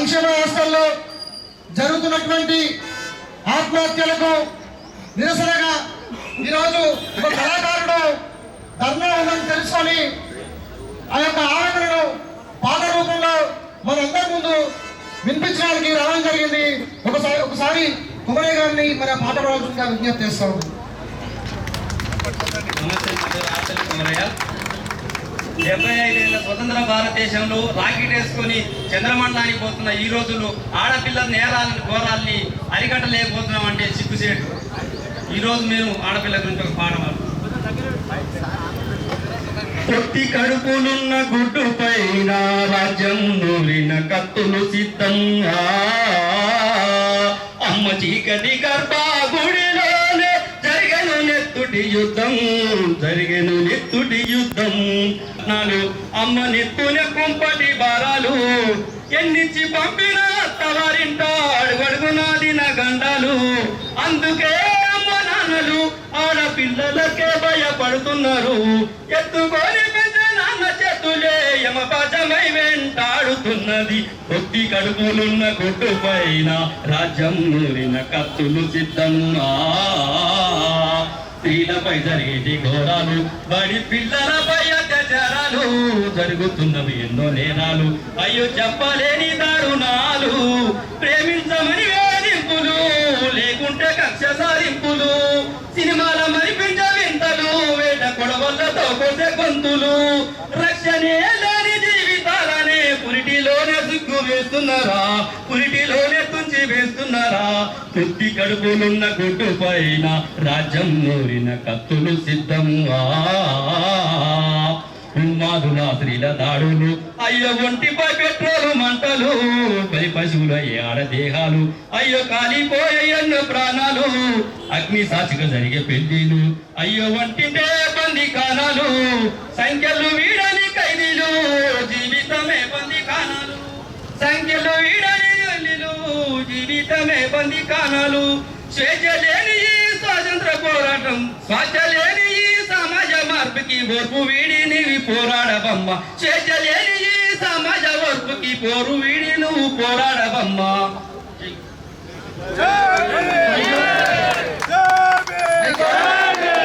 సంక్షేమ వ్యవస్థల్లో జరుగుతున్నటువంటి ఆత్మహత్యలకు నిరసనగా ఈరోజు ఒక కళాకారుడు ధర్నా ఉందని తెలుసుకొని ఆ యొక్క ఆవేదనను పాత రూపంలో మనందరి ముందు వినిపించడానికి రావడం జరిగింది. ఒకసారి ఒకసారి కుమరే గారిని మన పాట పాడాల్సిందిగా విజ్ఞప్తి చేస్తాం నమస్తే కుమరయ్య. డెబ్బై ఐదేళ్ళ స్వతంత్ర భారతదేశంలో రాకెట్ వేసుకొని చంద్రమండలానికి పోతున్న ఈ రోజులు ఆడపిల్లల నేరాలను ఘోరాల్ని అరికట్టలేకపోతున్నాం అంటే సిగ్గుసేటు ఈరోజు మేము ఆడపిల్ల గురించి ఒక పాట పాడుతున్నాం. పొత్తి కడుపులున్న గుడ్డు పైన రాజ్యం నూరిన కత్తులు సిద్ధంగా అమ్మ చీకటి గర్భాగుడిలోనే నెత్తుటి యుద్ధం జరిగను నెత్తుటి యుద్ధం. నాలు అమ్మ నెత్తునే కుంపటి బారాలు ఎన్నిచ్చి పంపిన అడుగడుగునాది నా గండాలు. అందుకే అమ్మ నాన్నలు ఆడపిల్లలకే భయపడుతున్నారు. ఎత్తుకొని పెద్ద నాన్న చేతులే యమపాచమై వెంటాడుతున్నది. కొద్ది కడుపులున్న గుడ్డు పైన రాజ్యం నూరిన కత్తులు సిద్ధంగా స్త్రీలపై జరిగేటి ఘోరాలు బడి పిల్లలపై అత్యాచారాలు జరుగుతున్నవి ఎన్నో నేరాలు అయ్యో చెప్పలేని దారుణాలు ప్రేమించమని వేధింపులు లేకుంటే కక్ష సాధింపులు సినిమాల మరిపించ వింతలు వేట కొడవలతో కొసే గొంతులు రక్షణే సిగ్గు వేస్తున్నారా? పురిటిలోనే తుంచి వేస్తున్నారా? పుట్టి కడుపులున్న గుడ్డు పైన రాజ్యం నూరిన కత్తులు సిద్ధంగా. ఉన్మాదుల స్త్రీల దాడులు అయ్యో ఒంటిపై పెట్రోలు మంటలు పది పశువుల ఆడ దేహాలు అయ్యో కాలిపోయే ఎన్నో ప్రాణాలు అగ్ని సాక్షిగా జరిగే పెళ్ళిలు అయ్యో ఒంటింటే బంది కాణాలు సంఖ్యలు వీడని ఖైదీలు జీవితమే సంఖ్యలో వీడని జీవితమే బంది కానాలు. స్వేచ్ఛ లేని ఈ స్వాతంత్ర పోరాటం స్వేచ్ఛ లేని ఈ సమాజ మార్పుకి ఓర్పు వీడి నీవి పోరాడబమ్మ. స్వేచ్ఛ లేని ఈ సమాజ ఓర్పుకి పోరు వీడి నువ్వు పోరాడ